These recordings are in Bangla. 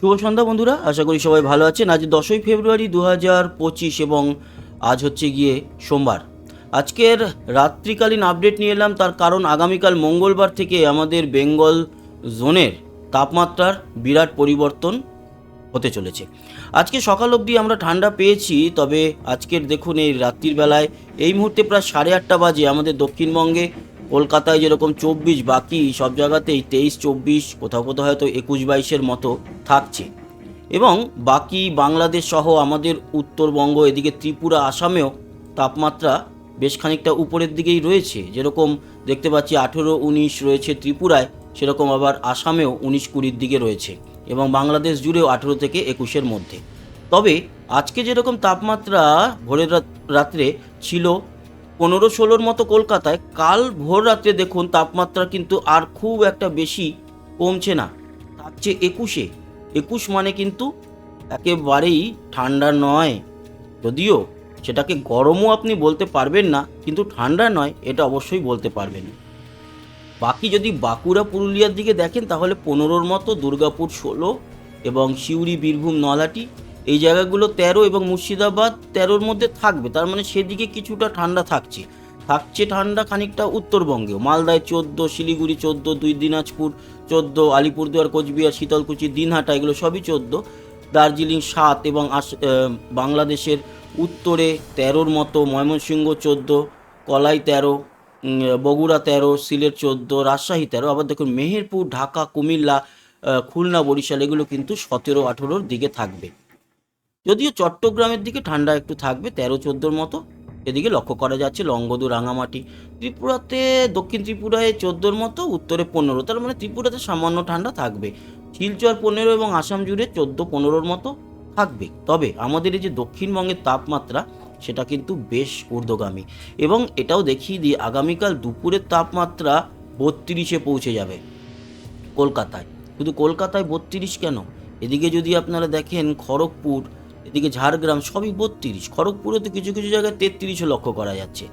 শুভ সন্ধ্যা বন্ধুরা, আশা করি সবাই ভালো আছেন। আজ দশই ফেব্রুয়ারি দু হাজার পঁচিশ এবং আজ হচ্ছে গিয়ে সোমবার। আজকের রাত্রিকালীন আপডেট নিয়ে এলাম, তার কারণ আগামীকাল মঙ্গলবার থেকে আমাদের বেঙ্গল জোনের তাপমাত্রার বিরাট পরিবর্তন হতে চলেছে। আজকে সকাল অবধি আমরা ঠান্ডা পেয়েছি, তবে আজকের দেখুন এই রাত্রির বেলায়, এই মুহূর্তে প্রায় সাড়ে আটটা বাজে আমাদের দক্ষিণবঙ্গে কলকাতায় যেরকম চব্বিশ, বাকি সব জায়গাতেই তেইশ, চব্বিশ, কোথাও কোথাও হয়তো একুশ, বাইশের মতো থাকছে। এবং বাকি বাংলাদেশ সহ আমাদের উত্তরবঙ্গ, এদিকে ত্রিপুরা, আসামেও তাপমাত্রা বেশ খানিকটা উপরের দিকেই রয়েছে। যেরকম দেখতে পাচ্ছি আঠেরো, উনিশ রয়েছে ত্রিপুরায়, সেরকম আবার আসামেও উনিশ, কুড়ির দিকে রয়েছে এবং বাংলাদেশ জুড়েও আঠেরো থেকে একুশের মধ্যে। তবে আজকে যেরকম তাপমাত্রা ভোরের রাত্রে ছিল পনেরো ষোলোর মতো কলকাতায় কাল ভোর রাত্রে দেখুন তাপমাত্রা কিন্তু আর খুব একটা বেশি কমছে না থাকছে একুশে। একুশ মানে কিন্তু একেবারেই ঠান্ডা নয়। যদিও সেটাকে গরমও আপনি বলতে পারবেন না, কিন্তু ঠান্ডা নয়, এটা অবশ্যই বলতে পারবেন। বাকি যদি বাঁকুড়া, পুরুলিয়ার দিকে দেখেন, তাহলে পনেরোর মতো দুর্গাপুর ষোলো এবং সিউড়ি, বীরভূম নলাটি এই জায়গাগুলো তেরো এবং মুর্শিদাবাদ তেরোর মধ্যে থাকবে। তার মানে সেদিকে কিছুটা ঠান্ডা থাকছে। থাকছে ঠান্ডা খানিকটা উত্তরবঙ্গেও মালদায় চোদ্দ, শিলিগুড়ি চোদ্দ, দুই দিনাজপুর চোদ্দ, আলিপুরদুয়ার, কোচবিহার, শীতলকুচি, দিনহাটা, এগুলো সবই চোদ্দ। দার্জিলিং সাত এবং আস- বাংলাদেশের উত্তরে তেরোর মতো, ময়মনসিংহ চোদ্দ, কলাই তেরো বগুড়া তেরো, সিলেট চোদ্দ, রাজশাহী তেরো। আবার দেখুন, মেহেরপুর, ঢাকা, কুমিল্লা খুলনা, বরিশাল, এগুলো কিন্তু সতেরো, আঠেরোর দিকে থাকবে। যদিও চট্টগ্রামের দিকে ঠান্ডা একটু থাকবে, তেরো চোদ্দোর মতো। এদিকে লক্ষ্য করা যাচ্ছে লংগদু রাঙামাটি। ত্রিপুরাতে, দক্ষিণ ত্রিপুরায় চোদ্দোর মতো, উত্তরে পনেরো। তার মানে ত্রিপুরাতে সামান্য ঠান্ডা থাকবে। শিলচর পনেরো এবং আসাম জুড়ে চোদ্দ পনেরোর মতো থাকবে। তবে আমাদের এই যে দক্ষিণবঙ্গের তাপমাত্রা, সেটা কিন্তু বেশ ঊর্ধ্বগামী। এবং এটাও দেখিয়ে দিই, আগামীকাল দুপুরের তাপমাত্রা বত্রিশে পৌঁছে যাবে কলকাতায়। শুধু কলকাতায় বত্রিশ কেন? এদিকে যদি আপনারা দেখেন খড়গপুর এদিকে ঝাড়গ্রাম সবই বত্রিশ খড়গপুরে তো কিছু কিছু জায়গায় তেত্রিশও লক্ষ্য করা যাচ্ছে।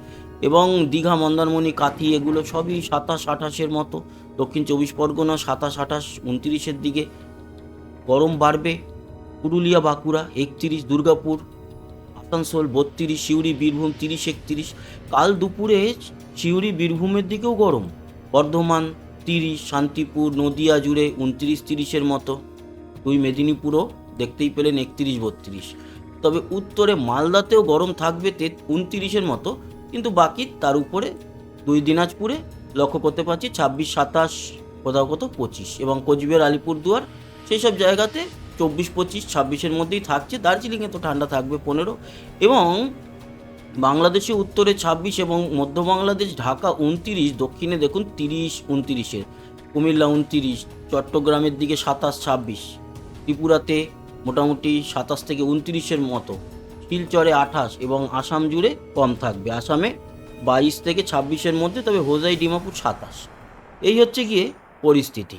এবং দীঘা, মন্দারমণি, কাঁথি এগুলো সবই সাতাশ, আঠাশের মতো। দক্ষিণ চব্বিশ পরগনা সাতাশ, আঠাশ, উনত্রিশের দিকে গরম বাড়বে। পুরুলিয়া, বাঁকুড়া একত্রিশ, দুর্গাপুর, আসানসোল বত্রিশ, সিউড়ি, বীরভূম তিরিশ, একত্রিশ। কাল দুপুরে সিউড়ি, বীরভূমের দিকেও গরম। বর্ধমান তিরিশ, শান্তিপুর, নদিয়া জুড়ে উনত্রিশ, তিরিশের মতো। দুই মেদিনীপুরও দেখতেই পেলেন একত্রিশ, বত্রিশ। তবে উত্তরে মালদাতেও গরম থাকবে তে উনত্রিশের মতো, কিন্তু বাকি তার উপরে দুই দিনাজপুরে লক্ষ্য করতে পারছি ছাব্বিশ, সাতাশ কোথাও কোথাও পঁচিশ এবং কোচবিহার, আলিপুরদুয়ার সেই সব জায়গাতে চব্বিশ, পঁচিশ, ছাব্বিশের মধ্যেই থাকছে। দার্জিলিংয়ে তো ঠান্ডা থাকবে পনেরো এবং বাংলাদেশে উত্তরে ছাব্বিশ এবং মধ্য বাংলাদেশ, ঢাকা উনতিরিশ, দক্ষিণে দেখুন তিরিশ, উনতিরিশের। কুমিল্লা উনতিরিশ, চট্টগ্রামের দিকে সাতাশ, ছাব্বিশ। ত্রিপুরাতে মোটামুটি সাতাশ থেকে উনতিরিশের মতো। শিলচরে আঠাশ এবং আসাম জুড়ে কম থাকবে। আসামে বাইশ থেকে ছাব্বিশের মধ্যে, তবে হোজাই, ডিমাপুর সাতাশ। এই হচ্ছে গিয়ে পরিস্থিতি।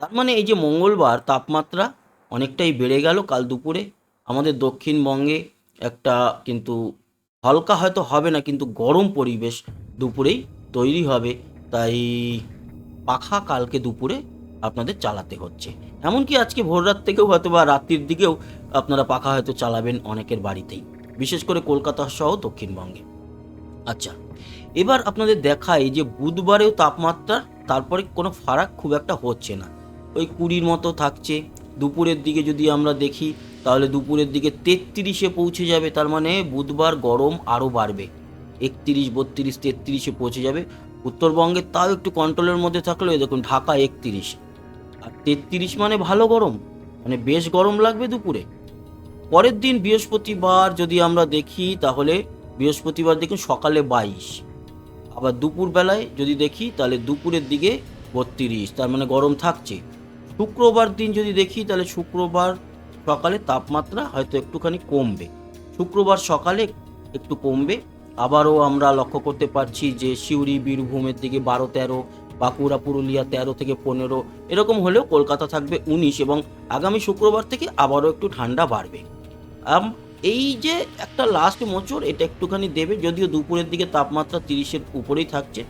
তার মানে এই যে মঙ্গলবার তাপমাত্রা অনেকটাই বেড়ে গেল কাল দুপুরে। আমাদের দক্ষিণবঙ্গে একটা কিন্তু হালকা হয়তো হবে না, কিন্তু গরম পরিবেশ দুপুরেই তৈরি হবে। তাই পাখা কালকে দুপুরে আপনাদের চালাতে হচ্ছে। এমনকি আজকে ভোর রাত থেকেও হয়তো বা রাত্রির দিকেও আপনারা পাখা হয়তো চালাবেন অনেকের বাড়িতেই, বিশেষ করে কলকাতা সহ দক্ষিণবঙ্গে। আচ্ছা এবার আপনাদের দেখাই যে বুধবারেও তাপমাত্রা, তারপরে কোনো ফারাক খুব একটা হচ্ছে না। ওই কুড়ির মতো থাকছে। দুপুরের দিকে যদি আমরা দেখি, তাহলে দুপুরের দিকে তেত্রিশে পৌঁছে যাবে, তার মানে বুধবার গরম আরও বাড়বে। একত্রিশ, বত্রিশ, তেত্রিশে পৌঁছে যাবে। উত্তরবঙ্গে তাও একটু কন্ট্রোলের মধ্যে থাকলেও দেখুন, ঢাকা একত্রিশ। আর তেত্রিশ মানে ভালো গরম। মানে বেশ গরম লাগবে দুপুরে। পরের দিন বৃহস্পতিবার যদি আমরা দেখি, তাহলে বৃহস্পতিবার দেখুন সকালে বাইশ। আবার দুপুর বেলায় যদি দেখি, তাহলে দুপুরের দিকে বত্রিশ। তার মানে গরম থাকছে। শুক্রবার দিন যদি দেখি, তাহলে শুক্রবার সকালে তাপমাত্রা হয়তো একটুখানি কমবে। শুক্রবার সকালে একটু কমবে। আবারও আমরা লক্ষ্য করতে পারছি যে, সিউড়ি, বীরভূমের দিকে বারো তেরো বাঁকুড়া, পুরুলিয়া তেরো থেকে পনেরো, এরকম হলেও কলকাতা থাকবে উনিশ এবং আগামী শুক্রবার থেকে আবারও একটু ঠান্ডা বাড়বে। এই যে একটা লাস্ট মোচড়, এটা একটুখানি দেবে, যদিও দুপুরের দিকে তাপমাত্রা তিরিশের উপরেই থাকছে।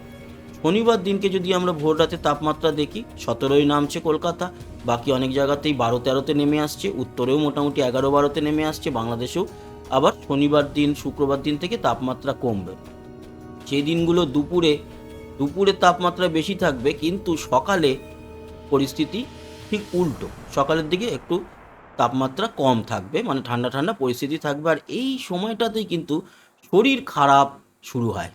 শনিবার দিনকে যদি আমরা ভোর রাতে তাপমাত্রা দেখি, সতেরোই নামছে কলকাতা, বাকি অনেক জায়গাতেই বারো তেরোতে নেমে আসছে, উত্তরেও মোটামুটি এগারো বারোতে নেমে আসছে, বাংলাদেশেও আবার শনিবার দিন, শুক্রবার দিন থেকে তাপমাত্রা কমবে। সেই দিনগুলো দুপুরে দুপুরে তাপমাত্রা বেশি থাকবে, কিন্তু সকালে পরিস্থিতি ঠিক উল্টো। সকালের দিকে একটু তাপমাত্রা কম থাকবে মানে ঠান্ডা ঠান্ডা পরিস্থিতি থাকবে, আর এই সময়টাতেই কিন্তু শরীর খারাপ শুরু হয়।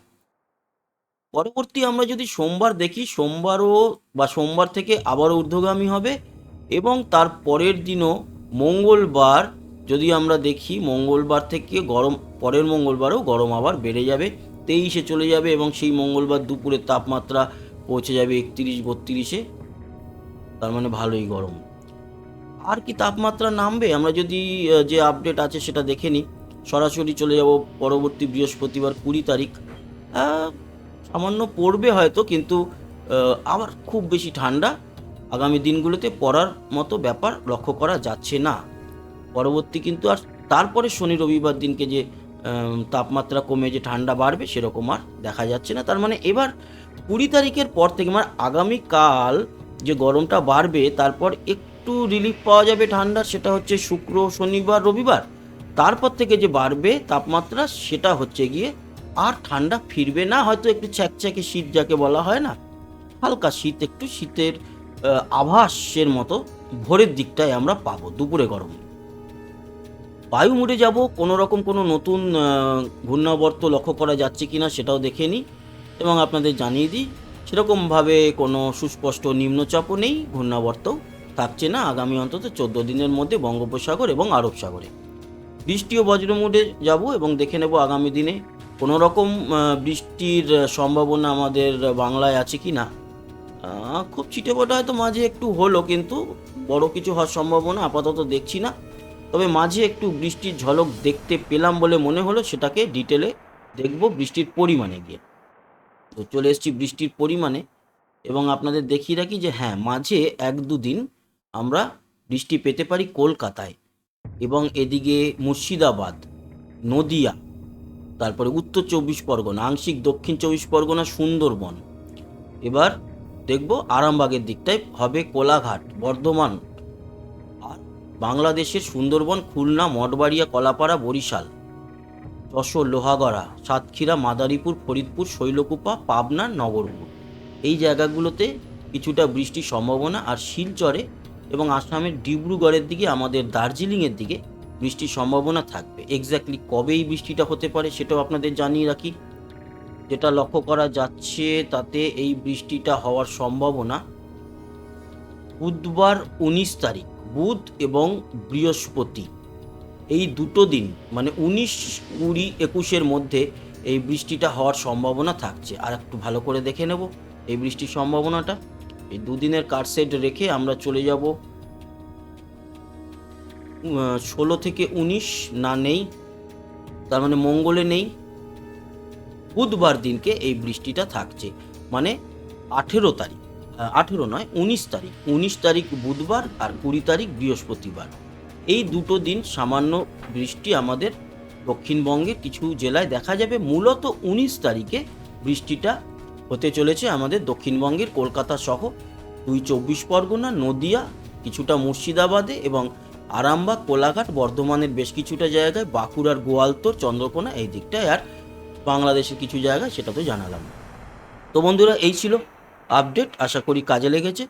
পরবর্তী আমরা যদি সোমবার দেখি, সোমবারও বা সোমবার থেকে আবারও ঊর্ধ্বগামী হবে, এবং তার পরের দিনও মঙ্গলবার, যদি আমরা দেখি মঙ্গলবার থেকে গরম, পরের মঙ্গলবারও গরম আবার বেড়ে যাবে। তেইশে চলে যাবে এবং সেই মঙ্গলবার দুপুরে তাপমাত্রা পৌঁছে যাবে একত্রিশ, বত্রিশে। তার মানে ভালোই গরম। আর কি তাপমাত্রা নামবে? আমরা যদি যে আপডেট আছে সেটা দেখে নিই। সরাসরি চলে যাব পরবর্তী বৃহস্পতিবার কুড়ি তারিখ। সামান্য পড়বে হয়তো, কিন্তু আবার খুব বেশি ঠান্ডা। আগামী দিনগুলোতে পড়ার মতো ব্যাপার লক্ষ্য করা যাচ্ছে না। পরবর্তী কিন্তু আর তারপরে শনি রবিবার দিনকে যে তাপমাত্রা কমে যে ঠান্ডা বাড়বে সেরকম আর দেখা যাচ্ছে না। তার মানে এবার কুড়ি তারিখের পর থেকে মানে আগামীকাল যে গরমটা বাড়বে, তারপর একটু রিলিফ পাওয়া যাবে ঠান্ডার সেটা হচ্ছে শুক্র, শনিবার, রবিবার। তারপর থেকে যে বাড়বে তাপমাত্রা, সেটা হচ্ছে গিয়ে আর ঠান্ডা ফিরবে না। হয়তো একটু ছ্যাকছ্যাকে শীত যাকে বলা হয় না, হালকা শীত, একটু শীতের আভাসের মতো ভোরের দিকটায় আমরা পাবো দুপুরে গরম। বায়ু মুড়ে যাব, কোনো রকম কোনো নতুন ঘূর্ণাবর্ত লক্ষ্য করা যাচ্ছে কি না সেটাও দেখে নিই এবং আপনাদের জানিয়ে দিই, সেরকমভাবে কোনো সুস্পষ্ট নিম্নচাপও নেই, ঘূর্ণাবর্তও থাকছে না আগামী অন্তত চোদ্দ দিনের মধ্যে বঙ্গোপসাগর এবং আরব সাগরে। বৃষ্টি ও বজ্রমুডে যাব এবং দেখে নেব আগামী দিনে কোনো রকম বৃষ্টির সম্ভাবনা আমাদের বাংলায় আছে কি না খুব ছিটেফোঁটা হয়তো মাঝে একটু হলো কিন্তু বড় কিছু হওয়ার সম্ভাবনা আপাতত দেখছি না। তবে মাঝে একটু বৃষ্টির ঝলক দেখতে পেলাম বলে মনে হলো সেটাকে ডিটেলে দেখব বৃষ্টির পরিমাণে গিয়ে। তো চলে এসেছি বৃষ্টির পরিমাণে এবং আপনাদের দেখিয়ে রাখি যে হ্যাঁ মাঝে এক দুদিন আমরা বৃষ্টি পেতে পারি কলকাতায় এবং এদিকে মুর্শিদাবাদ, নদিয়া, তারপরে উত্তর চব্বিশ পরগনা, আংশিক দক্ষিণ চব্বিশ পরগনা, সুন্দরবন। এবার দেখব আরামবাগের দিকটায় হবে কোলাঘাট, বর্ধমান বাংলাদেশের সুন্দরবন, খুলনা, মঠবাড়িয়া, কলাপাড়া, বরিশাল। যশোর, লোহাগড়া, সাতক্ষীরা, মাদারীপুর, ফরিদপুর, শৈলকুপা, পাবনা, নগরপুর। এই জায়গাগুলোতে কিছুটা বৃষ্টির সম্ভাবনা আর শিলচরে এবং আসামের ডিব্রুগড়ের দিকে, আমাদের দার্জিলিংয়ের দিকে বৃষ্টির সম্ভাবনা থাকবে। এক্স্যাক্টলি কবে এই বৃষ্টিটা হতে পারে সেটাও আপনাদের জানিয়ে রাখি। যেটা লক্ষ্য করা যাচ্ছে তাতে এই বৃষ্টিটা হওয়ার সম্ভাবনা বুধবার উনিশ তারিখ, বুধ এবং বৃহস্পতি। এই দুটো দিন মানে উনিশ কুড়ি একুশের মধ্যে এই বৃষ্টিটা হওয়ার সম্ভাবনা থাকছে। আর একটু ভালো করে দেখে নেব এই বৃষ্টির সম্ভাবনাটা। এই দুদিনের কারসেট রেখে আমরা চলে যাব ষোলো থেকে উনিশ না নেই, তার মানে মঙ্গলে নেই। বুধবার দিনকে এই বৃষ্টিটা থাকছে মানে আঠেরো তারিখ। আঠেরো নয়, উনিশ তারিখ। উনিশ তারিখ বুধবার আর কুড়ি তারিখ বৃহস্পতিবার। এই দুটো দিন সামান্য বৃষ্টি আমাদের দক্ষিণবঙ্গের কিছু জেলায় দেখা যাবে। মূলত উনিশ তারিখে বৃষ্টিটা হতে চলেছে আমাদের দক্ষিণবঙ্গের কলকাতা সহ। দুই চব্বিশ পরগনা, নদিয়া, কিছুটা মুর্শিদাবাদে এবং আরামবাগ, কোলাঘাট, বর্ধমানের বেশ কিছুটা জায়গায়, বাঁকুড়ার গোয়ালতোর, চন্দ্রকোনা, এই দিকটায় আর বাংলাদেশের কিছু জায়গায় সেটা তো জানালাম। তো বন্ধুরা, এই ছিল আপডেট আশা করি কাজে লেগেছে।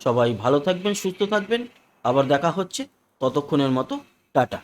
সবাই ভালো থাকবেন, সুস্থ থাকবেন। আবার দেখা হচ্ছে ততক্ষণের মতো। টাটা।